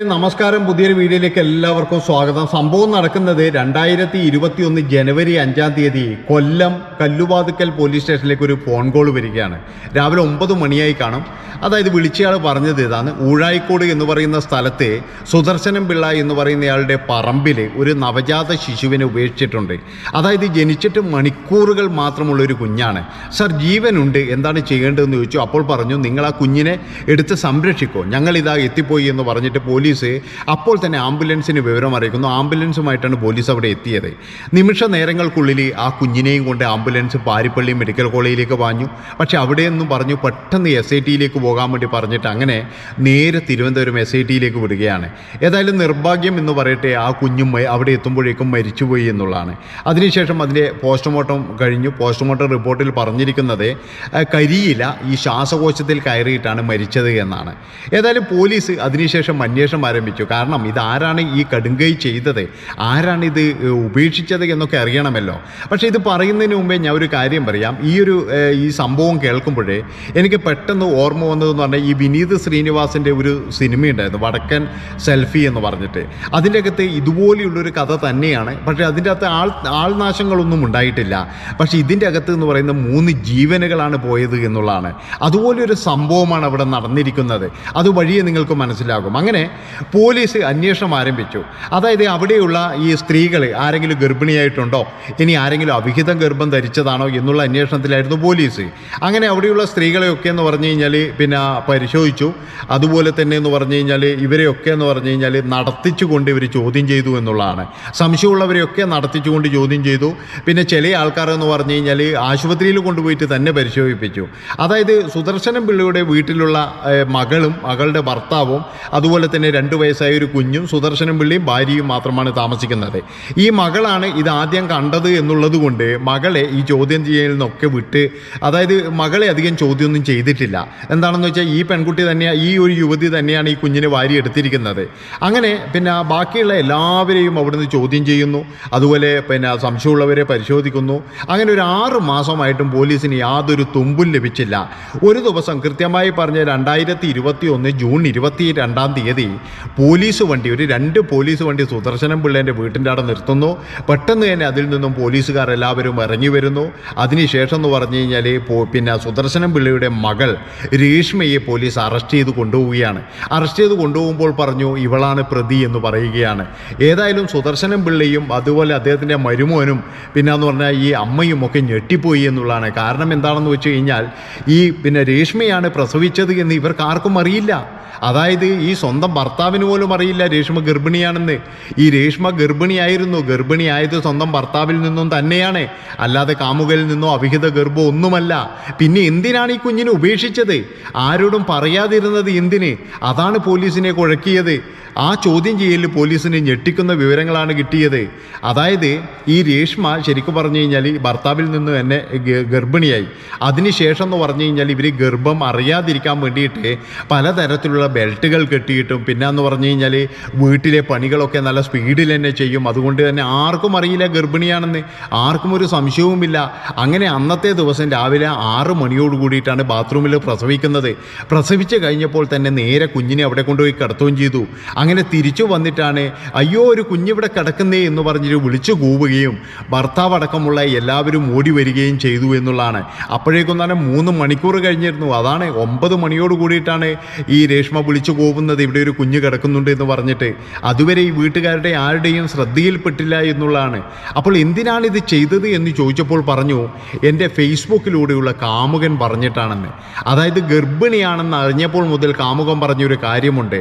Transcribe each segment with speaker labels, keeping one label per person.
Speaker 1: നമസ്കാരം. പുതിയൊരു വീഡിയോയിലേക്ക് എല്ലാവർക്കും സ്വാഗതം. സംഭവം നടക്കുന്നത് രണ്ടായിരത്തി ഇരുപത്തി ഒന്ന് ജനുവരി അഞ്ചാം തീയതി കൊല്ലം കല്ലുവാതുക്കൽ പോലീസ് സ്റ്റേഷനിലേക്ക് ഒരു ഫോൺ കോൾ വരികയാണ്. രാവിലെ ഒമ്പത് മണിയായി കാണും. അതായത് വിളിച്ചയാൾ പറഞ്ഞത് ഇതാണ് ഊഴായിക്കോട് എന്ന് പറയുന്ന സ്ഥലത്ത് സുദർശനം പിള്ള എന്ന് പറയുന്നയാളുടെ പറമ്പിൽ ഒരു നവജാത ശിശുവിനെ ഉപേക്ഷിച്ചിട്ടുണ്ട്. അതായത് ജനിച്ചിട്ട് മണിക്കൂറുകൾ മാത്രമുള്ള ഒരു കുഞ്ഞാണ്. സർ ജീവനുണ്ട്. എന്താണ് ചെയ്യേണ്ടതെന്ന് ചോദിച്ചു. അപ്പോൾ പറഞ്ഞു നിങ്ങൾ ആ കുഞ്ഞിനെ എടുത്ത് സംരക്ഷിക്കോ. ഞങ്ങളിതാ എത്തിപ്പോയി എന്ന് പറഞ്ഞിട്ട് പോലീസ് അപ്പോൾ തന്നെ ആംബുലൻസിന് വിവരം അറിയിക്കുന്നു. ആംബുലൻസുമായിട്ടാണ് പോലീസ് അവിടെ എത്തിയത്. നിമിഷ നേരങ്ങൾക്കുള്ളിൽ ആ കുഞ്ഞിനെയും കൊണ്ട് ആംബുലൻസ് പാരിപ്പള്ളി മെഡിക്കൽ കോളേജിലേക്ക് പാഞ്ഞു. പക്ഷെ അവിടെയൊന്നും പറഞ്ഞു പെട്ടെന്ന് എസ് ഐ ടിയിലേക്ക് പോകാൻ വേണ്ടി പറഞ്ഞിട്ട് അങ്ങനെ നേരെ തിരുവനന്തപുരം എസ് ഐ ടിയിലേക്ക് വിടുകയാണ്. ഏതായാലും നിർഭാഗ്യം എന്ന് പറയട്ടെ ആ കുഞ്ഞും അവിടെ എത്തുമ്പോഴേക്കും മരിച്ചുപോയി എന്നുള്ളതാണ്. അതിനുശേഷം അതിന്റെ പോസ്റ്റ്മോർട്ടം കഴിഞ്ഞു. പോസ്റ്റ്മോർട്ടം റിപ്പോർട്ടിൽ പറഞ്ഞിരിക്കുന്നത് കരിയില ഈ ശ്വാസകോശത്തിൽ കയറിയിട്ടാണ് മരിച്ചത് എന്നാണ്. ഏതായാലും പോലീസ് അതിനുശേഷം അന്വേഷണം ആരംഭിച്ചു. കാരണം ഇതാരാണ് ഈ കടുങ്കൈ ചെയ്തത്? ആരാണ് ഇത് ഉപേക്ഷിച്ചത് എന്നൊക്കെ അറിയണമല്ലോ. പക്ഷേ ഇത് പറയുന്നതിന് മുമ്പേ ഞാൻ ഒരു കാര്യം പറയാം. ഈ ഒരു ഈ സംഭവം കേൾക്കുമ്പോഴേ എനിക്ക് പെട്ടെന്ന് ഓർമ്മ വന്നതെന്ന് പറഞ്ഞാൽ ഈ വിനീത് ശ്രീനിവാസിന്റെ ഒരു സിനിമയുണ്ടായിരുന്നു വടക്കൻ സെൽഫി എന്ന് പറഞ്ഞിട്ട്. അതിന്റെ അകത്ത് ഇതുപോലെയുള്ളൊരു കഥ തന്നെയാണ്. പക്ഷേ അതിന്റെ അകത്ത് ആൾ ആൾനാശങ്ങളൊന്നും ഉണ്ടായിട്ടില്ല. പക്ഷേ ഇതിന്റെ അകത്ത് എന്ന് പറയുന്ന മൂന്ന് ജീവനുകളാണ് പോയത് എന്നുള്ളതാണ്. അതുപോലെ ഒരു സംഭവമാണ് അവിടെ നടന്നിരിക്കുന്നത്. അത് വഴിയെ നിങ്ങൾക്ക് മനസ്സിലാകും. അങ്ങനെ പോലീസ് അന്വേഷണം ആരംഭിച്ചു. അതായത് അവിടെയുള്ള ഈ സ്ത്രീകൾ ആരെങ്കിലും ഗർഭിണിയായിട്ടുണ്ടോ? ഇനി ആരെങ്കിലും അവിഹിതം ഗർഭം ധരിച്ചതാണോ എന്നുള്ള അന്വേഷണത്തിലായിരുന്നു പോലീസ്. അങ്ങനെ അവിടെയുള്ള സ്ത്രീകളെയൊക്കെ എന്ന് പറഞ്ഞു കഴിഞ്ഞാൽ പിന്നെ പരിശോധിച്ചു. അതുപോലെ തന്നെ എന്ന് പറഞ്ഞു കഴിഞ്ഞാൽ ഇവരെയൊക്കെ എന്ന് പറഞ്ഞു കഴിഞ്ഞാൽ നടത്തിച്ചുകൊണ്ട് ഇവർ ചോദ്യം ചെയ്തു എന്നുള്ളതാണ്. സംശയമുള്ളവരെയൊക്കെ നടത്തിച്ചുകൊണ്ട് ചോദ്യം ചെയ്തു. പിന്നെ ചില ആൾക്കാർ എന്ന് പറഞ്ഞു കഴിഞ്ഞാൽ ആശുപത്രിയിൽ കൊണ്ടുപോയിട്ട് തന്നെ പരിശോധിപ്പിച്ചു. അതായത് സുദർശനം പിള്ളയുടെ വീട്ടിലുള്ള മകളും മകളുടെ ഭർത്താവും അതുപോലെ തന്നെ രണ്ട് വയസ്സായ ഒരു കുഞ്ഞും സുദർശനം പിള്ളിയും ഭാര്യയും മാത്രമാണ് താമസിക്കുന്നത്. ഈ മകളാണ് ഇത് ആദ്യം കണ്ടത് എന്നുള്ളത് കൊണ്ട് മകളെ ഈ ചോദ്യം ചെയ്യലിൽ നിന്നൊക്കെ വിട്ട് അതായത് മകളെ അധികം ചോദ്യമൊന്നും ചെയ്തിട്ടില്ല. എന്താണെന്ന് വെച്ചാൽ ഈ പെൺകുട്ടി തന്നെയാണ് ഈ ഒരു യുവതി തന്നെയാണ് ഈ കുഞ്ഞിനെ വാരി എടുത്തിരിക്കുന്നത്. അങ്ങനെ പിന്നെ ബാക്കിയുള്ള എല്ലാവരെയും അവിടുന്ന് ചോദ്യം ചെയ്യുന്നു. അതുപോലെ പിന്നെ സംശയമുള്ളവരെ പരിശോധിക്കുന്നു. അങ്ങനെ ഒരു ആറ് മാസമായിട്ടും പോലീസിന് യാതൊരു തുമ്പും ലഭിച്ചില്ല. ഒരു ദിവസം കൃത്യമായി പറഞ്ഞ രണ്ടായിരത്തി ഇരുപത്തി ഒന്ന് ജൂൺ ഇരുപത്തി രണ്ടാം തീയതി പോലീസ് വണ്ടി ഒരു രണ്ട് പോലീസ് വണ്ടി സുദർശനം പിള്ളേന്റെ വീട്ടിന്റെ അവിടെ നിർത്തുന്നു. പെട്ടെന്ന് തന്നെ അതിൽ നിന്നും പോലീസുകാർ എല്ലാവരും ഇറങ്ങി വരുന്നു. അതിനുശേഷം എന്ന് പറഞ്ഞു കഴിഞ്ഞാൽ പിന്നെ സുദർശനം പിള്ളയുടെ മകൾ രേഷ്മയെ പോലീസ് അറസ്റ്റ് ചെയ്ത് കൊണ്ടുപോവുകയാണ്. അറസ്റ്റ് ചെയ്ത് കൊണ്ടുപോകുമ്പോൾ പറഞ്ഞു ഇവളാണ് പ്രതി എന്ന് പറയുകയാണ്. ഏതായാലും സുദർശനം പിള്ളയും അതുപോലെ അദ്ദേഹത്തിന്റെ മരുമോനും പിന്നെ എന്ന് പറഞ്ഞാൽ ഈ അമ്മയും ഒക്കെ ഞെട്ടിപ്പോയി എന്നുള്ളതാണ്. കാരണം എന്താണെന്ന് വെച്ച് കഴിഞ്ഞാൽ ഈ പിന്നെ രേഷ്മയാണ് പ്രസവിച്ചത് എന്ന് ഇവർക്ക് ആർക്കും അറിയില്ല. അതായത് ഈ സ്വന്തം ഭർത്താവിന് പോലും അറിയില്ല രേഷ്മ ഗർഭിണിയാണെന്ന്. ഈ രേഷ്മ ഗർഭിണിയായിരുന്നു. ഗർഭിണിയായത് സ്വന്തം ഭർത്താവിൽ നിന്നും തന്നെയാണ്. അല്ലാതെ കാമുകയിൽ നിന്നോ അവിഹിത ഗർഭം ഒന്നുമല്ല. പിന്നെ എന്തിനാണ് ഈ കുഞ്ഞിനെ ഉപേക്ഷിച്ചത്? ആരോടും പറയാതിരുന്നത് എന്തിന്? അതാണ് പോലീസിനെ കുഴക്കിയത്. ആ ചോദ്യം ചെയ്യലിൽ പോലീസിന് ഞെട്ടിക്കുന്ന വിവരങ്ങളാണ് കിട്ടിയത്. അതായത് ഈ രേഷ്മ ശരിക്കും പറഞ്ഞു കഴിഞ്ഞാൽ ഭർത്താവിൽ നിന്ന് തന്നെ ഗ- ഗർഭിണിയായി. അതിനുശേഷം എന്ന് പറഞ്ഞു കഴിഞ്ഞാൽ ഇവർ ഗർഭം അറിയാതിരിക്കാൻ വേണ്ടിയിട്ട് പലതരത്തിലുള്ള ബെൽറ്റുകൾ കെട്ടിയിട്ടും പിന്നെ എന്ന് പറഞ്ഞു കഴിഞ്ഞാൽ വീട്ടിലെ പണികളൊക്കെ നല്ല സ്പീഡിൽ തന്നെ ചെയ്യും. അതുകൊണ്ട് തന്നെ ആർക്കും അറിയില്ല ഗർഭിണിയാണെന്ന്. ആർക്കും ഒരു സംശയവുമില്ല. അങ്ങനെ അന്നത്തെ ദിവസം രാവിലെ ആറ് മണിയോട് കൂടിയിട്ടാണ് ബാത്റൂമിൽ പ്രസവിക്കുന്നത്. പ്രസവിച്ച് കഴിഞ്ഞപ്പോൾ തന്നെ നേരെ കുഞ്ഞിനെ അവിടെ കൊണ്ടുപോയി കിടത്തുകയും ചെയ്തു. അങ്ങനെ തിരിച്ചു വന്നിട്ടാണ് അയ്യോ ഒരു കുഞ്ഞിവിടെ കിടക്കുന്നേ എന്ന് പറഞ്ഞിട്ട് വിളിച്ചു കൂവുകയും ഭർത്താവ് അടക്കമുള്ള എല്ലാവരും ഓടി വരികയും ചെയ്തു എന്നുള്ളതാണ്. അപ്പോഴേക്കും തന്നെ മൂന്ന് മണിക്കൂർ കഴിഞ്ഞിരുന്നു. അതാണ് ഒമ്പത് മണിയോട് കൂടിയിട്ടാണ് ഈ രേഷ്മ വിളിച്ചു കൂവുന്നത് ഇവിടെ ഒരു കുഞ്ഞ് കിടക്കുന്നുണ്ട് എന്ന് പറഞ്ഞിട്ട്. അതുവരെ ഈ വീട്ടുകാരുടെ ആരുടെയും ശ്രദ്ധയിൽപ്പെട്ടില്ല എന്നുള്ളതാണ്. അപ്പോൾ എന്തിനാണ് ഇത് ചെയ്തത് എന്ന് ചോദിച്ചപ്പോൾ പറഞ്ഞു എന്റെ ഫേസ്ബുക്കിലൂടെയുള്ള കാമുകൻ പറഞ്ഞിട്ടാണെന്ന്. അതായത് ഗർഭിണിയാണെന്ന് അറിഞ്ഞപ്പോൾ മുതൽ കാമുകൻ പറഞ്ഞൊരു കാര്യമുണ്ട്.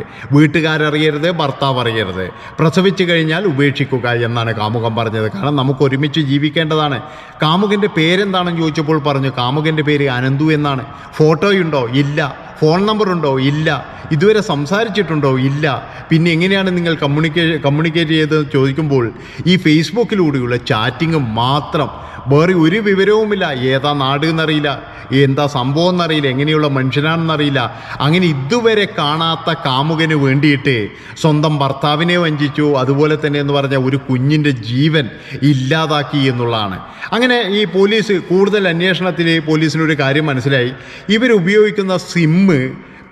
Speaker 1: വീട്ടുകാരറിയരുത് ഭർത്താവ് അറിയരുത്. പ്രസവിച്ചു കഴിഞ്ഞാൽ ഉപേക്ഷിക്കുക എന്നാണ് കാമുകൻ പറഞ്ഞത്. കാരണം നമുക്ക് ഒരുമിച്ച് ജീവിക്കേണ്ടതാണ്. കാമുകന്റെ പേരെന്താണെന്ന് ചോദിച്ചപ്പോൾ പറഞ്ഞു കാമുകന്റെ പേര് അനന്തു എന്നാണ്. ഫോട്ടോയുണ്ടോ? ഇല്ല. ഫോൺ നമ്പർ ഉണ്ടോ ഇല്ല. ഇതുവരെ സംസാരിച്ചിട്ടുണ്ടോ? ഇല്ല. പിന്നെ എങ്ങനെയാണ് നിങ്ങൾ കമ്മ്യൂണിക്കേ കമ്മ്യൂണിക്കേറ്റ് ചെയ്തതെന്ന് ചോദിക്കുമ്പോൾ ഈ ഫേസ്ബുക്കിലൂടെയുള്ള ചാറ്റിങ് മാത്രം. വേറെ ഒരു വിവരവുമില്ല. ഏതാ നാട് എന്നറിയില്ല. എന്താ സംഭവം എന്നറിയില്ല. എങ്ങനെയുള്ള മനുഷ്യനാണെന്നറിയില്ല. അങ്ങനെ ഇതുവരെ കാണാത്ത കാമുകന് വേണ്ടിയിട്ട് സ്വന്തം ഭർത്താവിനെ വഞ്ചിച്ചു. അതുപോലെ തന്നെ എന്ന് പറഞ്ഞ ഒരു കുഞ്ഞിന്റെ ജീവൻ ഇല്ലാതാക്കി എന്നുള്ളതാണ്. അങ്ങനെ ഈ പോലീസ് കൂടുതൽ അന്വേഷണത്തിൽ പോലീസിനൊരു കാര്യം മനസ്സിലായി. ഇവരുപയോഗിക്കുന്ന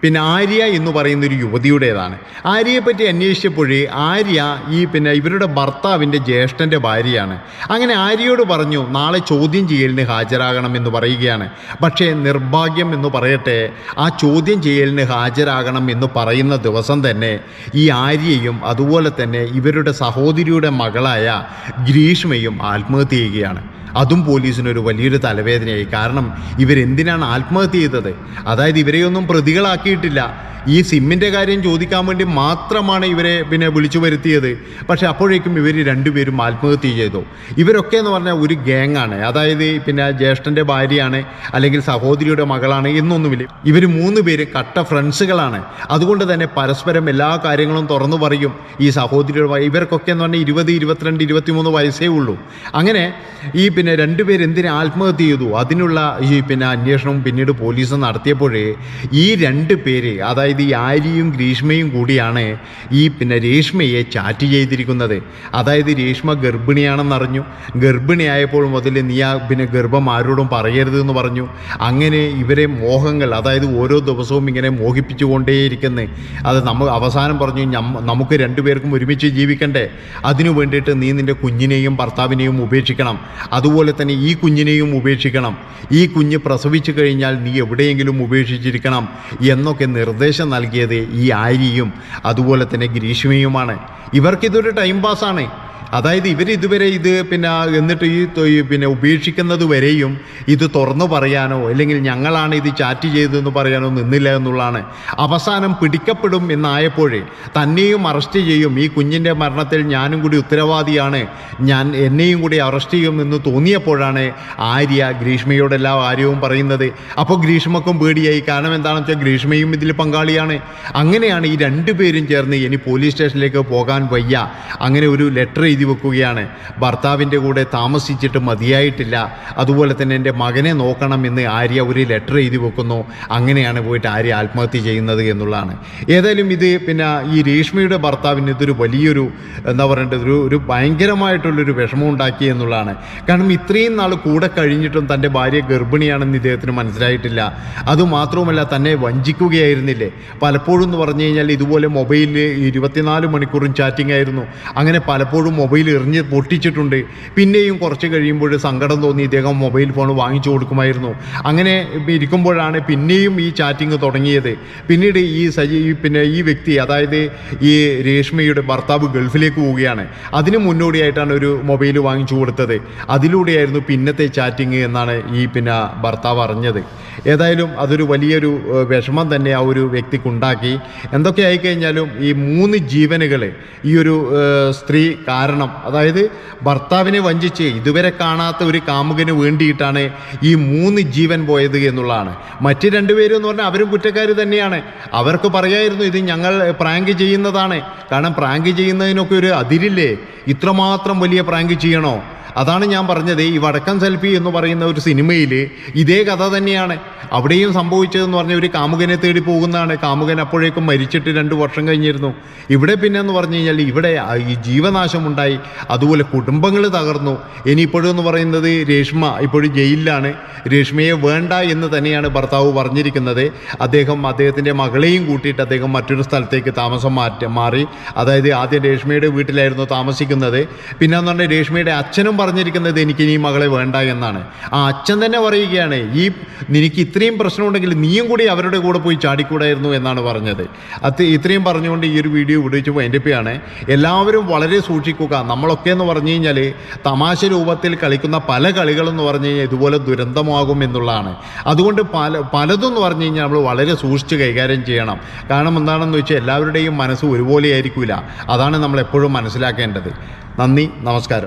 Speaker 1: പിന്നെ ആര്യ എന്ന് പറയുന്ന ഒരു യുവതിയുടേതാണ്. ആര്യയെ പറ്റി അന്വേഷിച്ചപ്പോഴേ ആര്യ ഈ പിന്നെ ഇവരുടെ ഭർത്താവിന്റെ ജ്യേഷ്ഠന്റെ ഭാര്യയാണ്. അങ്ങനെ ആര്യയോട് പറഞ്ഞു നാളെ ചോദ്യം ചെയ്യലിന് ഹാജരാകണം എന്ന് പറയുകയാണ്. പക്ഷേ നിർഭാഗ്യം എന്ന് പറയട്ടെ ആ ചോദ്യം ചെയ്യലിന് ഹാജരാകണം എന്ന് പറയുന്ന ദിവസം തന്നെ ഈ ആര്യയും അതുപോലെ തന്നെ ഇവരുടെ സഹോദരിയുടെ മകളായ ഗ്രീഷ്മയും ആത്മഹത്യ ചെയ്യുകയാണ്. അതും പോലീസിനൊരു വലിയൊരു തലവേദനയായി. കാരണം ഇവരെന്തിനാണ് ആത്മഹത്യ ചെയ്തത്? അതായത് ഇവരെയൊന്നും പ്രതികളാക്കിയിട്ടില്ല. ഈ സിമ്മിന്റെ കാര്യം ചോദിക്കാൻ വേണ്ടി മാത്രമാണ് ഇവരെ പിന്നെ വിളിച്ചു വരുത്തിയത്. പക്ഷേ അപ്പോഴേക്കും ഇവർ രണ്ടുപേരും ആത്മഹത്യ ചെയ്തു. ഇവരൊക്കെ എന്ന് പറഞ്ഞാൽ ഒരു ഗ്യാങ്ങാണ് അതായത് പിന്നെ ജ്യേഷ്ഠന്റെ ഭാര്യയാണ് അല്ലെങ്കിൽ സഹോദരിയുടെ മകളാണ് എന്നൊന്നുമില്ല. ഇവർ മൂന്ന് പേര് കട്ട ഫ്രണ്ട്സുകളാണ്. അതുകൊണ്ട് തന്നെ പരസ്പരം എല്ലാ കാര്യങ്ങളും തുറന്നു പറയും ഈ സഹോദരിയുടെ ഇവർക്കൊക്കെ എന്ന് പറഞ്ഞാൽ ഇരുപത് ഇരുപത്തിരണ്ട് ഇരുപത്തിമൂന്ന് വയസ്സേ ഉള്ളൂ. അങ്ങനെ ഈ പിന്നെ രണ്ടുപേർ എന്തിന് ആത്മഹത്യ ചെയ്തു? അതിനുള്ള ഈ പിന്നെ അന്വേഷണവും പിന്നീട് പോലീസ് നടത്തിയപ്പോഴേ ഈ രണ്ട് പേര് അതായത് ഈ ആര്യയും ഗ്രീഷ്മയും കൂടിയാണ് ഈ പിന്നെ രേഷ്മയെ ചാറ്റ് ചെയ്തിരിക്കുന്നത്. അതായത് രേഷ്മ ഗർഭിണിയാണെന്നറിഞ്ഞു ഗർഭിണിയായപ്പോൾ മുതൽ നീ ആ പിന്നെ ഗർഭം ആരോടും പറയരുത് എന്ന് പറഞ്ഞു. അങ്ങനെ ഇവരെ മോഹങ്ങൾ അതായത് ഓരോ ദിവസവും ഇങ്ങനെ മോഹിപ്പിച്ചുകൊണ്ടേയിരിക്കുന്നു. അത് നമ്മൾ അവസാനം പറഞ്ഞു നമുക്ക് രണ്ടുപേർക്കും ഒരുമിച്ച് ജീവിക്കണ്ടേ. അതിനു വേണ്ടിയിട്ട് നീ നിന്റെ കുഞ്ഞിനെയും ഭർത്താവിനെയും ഉപേക്ഷിക്കണം. അതുപോലെ തന്നെ ഈ കുഞ്ഞിനെയും ഉപേക്ഷിക്കണം. ഈ കുഞ്ഞ് പ്രസവിച്ചു കഴിഞ്ഞാൽ നീ എവിടെയെങ്കിലും ഉപേക്ഷിച്ചിരിക്കണം എന്നൊക്കെ നിർദ്ദേശം നൽകിയത് ഈ ആര്യയും അതുപോലെ തന്നെ ഗ്രീഷ്മയുമാണ്. ഇവർക്കിതൊരു ടൈം പാസ്സാണ് അതായത് ഇവർ ഇതുവരെ ഇത് പിന്നെ എന്നിട്ട് ഈ പിന്നെ ഉപേക്ഷിക്കുന്നത് വരെയും ഇത് തുറന്നു പറയാനോ അല്ലെങ്കിൽ ഞങ്ങളാണ് ഇത് ചാറ്റ് ചെയ്തതെന്ന് പറയാനോ നിന്നില്ല എന്നുള്ളതാണ്. അവസാനം പിടിക്കപ്പെടും എന്നായപ്പോഴേ തന്നെയും അറസ്റ്റ് ചെയ്യും. ഈ കുഞ്ഞിന്റെ മരണത്തിൽ ഞാനും കൂടി ഉത്തരവാദിയാണ്. ഞാൻ എന്നെയും കൂടി അറസ്റ്റ് ചെയ്യും എന്ന് തോന്നിയപ്പോഴാണ് ആര്യ ഗ്രീഷ്മയോടെല്ലാം ആര്യവും പറയുന്നത്. അപ്പോൾ ഗ്രീഷ്മക്കും പേടിയായി. കാരണം എന്താണെന്ന് വെച്ചാൽ ഗ്രീഷ്മയും ഇതിൽ പങ്കാളിയാണ്. അങ്ങനെയാണ് ഈ രണ്ടുപേരും ചേർന്ന് ഇനി പോലീസ് സ്റ്റേഷനിലേക്ക് പോകാൻ വയ്യ. അങ്ങനെ ഒരു ലെറ്റർ എഴുതി വെക്കുകയാണ്. ഭർത്താവിന്റെ കൂടെ താമസിച്ചിട്ട് മതിയായിട്ടില്ല. അതുപോലെ തന്നെ എന്റെ മകനെ നോക്കണം എന്ന് ആര്യ ഒരു ലെറ്റർ എഴുതി വെക്കുന്നു. അങ്ങനെയാണ് പോയിട്ട് ആര്യ ആത്മഹത്യ ചെയ്യുന്നത് എന്നുള്ളതാണ്. ഏതായാലും ഇത് പിന്നെ ഈ രേഷ്മയുടെ ഭർത്താവിന് ഇതൊരു വലിയൊരു എന്താ പറയേണ്ടത് ഒരു ഒരു ഭയങ്കരമായിട്ടുള്ളൊരു വിഷമം ഉണ്ടാക്കി എന്നുള്ളതാണ്. കാരണം ഇത്രയും നാൾ കൂടെ കഴിഞ്ഞിട്ടും തന്റെ ഭാര്യ ഗർഭിണിയാണെന്ന് ഇദ്ദേഹത്തിന് മനസ്സിലായിട്ടില്ല. അതുമാത്രവുമല്ല തന്നെ വഞ്ചിക്കുകയായിരുന്നില്ലേ? പലപ്പോഴും എന്ന് പറഞ്ഞു കഴിഞ്ഞാൽ ഇതുപോലെ മൊബൈലിൽ ഇരുപത്തിനാല് മണിക്കൂറും ചാറ്റിംഗ് ആയിരുന്നു. അങ്ങനെ പലപ്പോഴും മൊബൈൽ എറിഞ്ഞ് പൊട്ടിച്ചിട്ടുണ്ട്. പിന്നെയും കുറച്ച് കഴിയുമ്പോൾ സങ്കടം തോന്നി ഇദ്ദേഹം മൊബൈൽ ഫോൺ വാങ്ങിച്ചു കൊടുക്കുമായിരുന്നു. അങ്ങനെ ഇരിക്കുമ്പോഴാണ് പിന്നെയും ഈ ചാറ്റിംഗ് തുടങ്ങിയത്. പിന്നീട് ഈ സജി പിന്നെ ഈ വ്യക്തി അതായത് ഈ രേഷ്മയുടെ ഭർത്താവ് ഗൾഫിലേക്ക് പോവുകയാണ്. അതിന് മുന്നോടിയായിട്ടാണ് ഒരു മൊബൈൽ വാങ്ങിച്ചു കൊടുത്തത്. അതിലൂടെയായിരുന്നു പിന്നത്തെ ചാറ്റിംഗ് എന്നാണ് ഈ പിന്നെ ഭർത്താവ് അറിഞ്ഞത്. ഏതായാലും അതൊരു വലിയൊരു വിഷമം തന്നെ ആ ഒരു വ്യക്തിക്കുണ്ടാക്കി. എന്തൊക്കെ ആയിക്കഴിഞ്ഞാലും ഈ മൂന്ന് ജീവനുകൾ ഈ ഒരു സ്ത്രീ കാരണം അതായത് ഭർത്താവിനെ വഞ്ചിച്ച് ഇതുവരെ കാണാത്ത ഒരു കാമുകന് വേണ്ടിയിട്ടാണ് ഈ മൂന്ന് ജീവൻ പോയത് എന്നുള്ളതാണ്. മറ്റ് രണ്ടുപേരും എന്ന് പറഞ്ഞാൽ അവരും കുറ്റക്കാർ തന്നെയാണ്. അവർക്ക് പറയായിരുന്നു ഇത് ഞങ്ങൾ പ്രാങ്ക് ചെയ്യുന്നതാണ്. കാരണം പ്രാങ്ക് ചെയ്യുന്നതിനൊക്കെ ഒരു അതിരില്ലേ? ഇത്രമാത്രം വലിയ പ്രാങ്ക് ചെയ്യണോ? അതാണ് ഞാൻ പറഞ്ഞത്. ഈ വടക്കൻ സെൽഫി എന്ന് പറയുന്ന ഒരു സിനിമയിൽ ഇതേ കഥ തന്നെയാണ്. അവിടെയും സംഭവിച്ചതെന്ന് പറഞ്ഞ ഒരു കാമുകനെ തേടി പോകുന്നതാണ്. കാമുകൻ അപ്പോഴേക്കും മരിച്ചിട്ട് രണ്ട് വർഷം കഴിഞ്ഞിരുന്നു. ഇവിടെ പിന്നെ എന്ന് പറഞ്ഞു കഴിഞ്ഞാൽ ഇവിടെ ഈ ജീവനാശം ഉണ്ടായി അതുപോലെ കുടുംബങ്ങൾ തകർന്നു. ഇനിയിപ്പോഴും എന്ന് പറയുന്നത് രേഷ്മ ഇപ്പോഴും ജയിലിലാണ്. രേഷ്മയെ വേണ്ട എന്ന് തന്നെയാണ് ഭർത്താവ് പറഞ്ഞിരിക്കുന്നത്. അദ്ദേഹം അദ്ദേഹത്തിന്റെ മകളെയും കൂട്ടിയിട്ട് അദ്ദേഹം മറ്റൊരു സ്ഥലത്തേക്ക് താമസം മാറ്റി മാറി. അതായത് ആദ്യം രേഷ്മയുടെ വീട്ടിലായിരുന്നു താമസിക്കുന്നത്. പിന്നെ എന്ന് പറഞ്ഞാൽ രേഷ്മയുടെ അച്ഛനും പറഞ്ഞിരിക്കുന്നത് എനിക്ക് ഇനി മകളെ വേണ്ട എന്നാണ്. ആ അച്ഛൻ തന്നെ പറയുകയാണ് ഈ നിനക്ക് ഇത്രയും പ്രശ്നമുണ്ടെങ്കിൽ നീയും കൂടി അവരുടെ കൂടെ പോയി ചാടിക്കൂടായിരുന്നു എന്നാണ് പറഞ്ഞത്. അത് ഇത്രയും പറഞ്ഞുകൊണ്ട് ഈ ഒരു വീഡിയോ വിടുവിച്ചപ്പോൾ എന്റെ പിയാണ് എല്ലാവരും വളരെ സൂക്ഷിക്കുക. നമ്മളൊക്കെ എന്ന് പറഞ്ഞു കഴിഞ്ഞാൽ തമാശ രൂപത്തിൽ കളിക്കുന്ന പല കളികളെന്ന് പറഞ്ഞു കഴിഞ്ഞാൽ ഇതുപോലെ ദുരന്തമാകും എന്നുള്ളതാണ്. അതുകൊണ്ട് പല പലതും എന്ന് പറഞ്ഞു കഴിഞ്ഞാൽ നമ്മൾ വളരെ സൂക്ഷിച്ച് കൈകാര്യം ചെയ്യണം. കാരണം എന്താണെന്ന് വെച്ചാൽ എല്ലാവരുടെയും മനസ്സ് ഒരുപോലെ ആയിരിക്കില്ല അതാണ് നമ്മൾ എപ്പോഴും മനസ്സിലാക്കേണ്ടത്. നന്ദി നമസ്കാരം.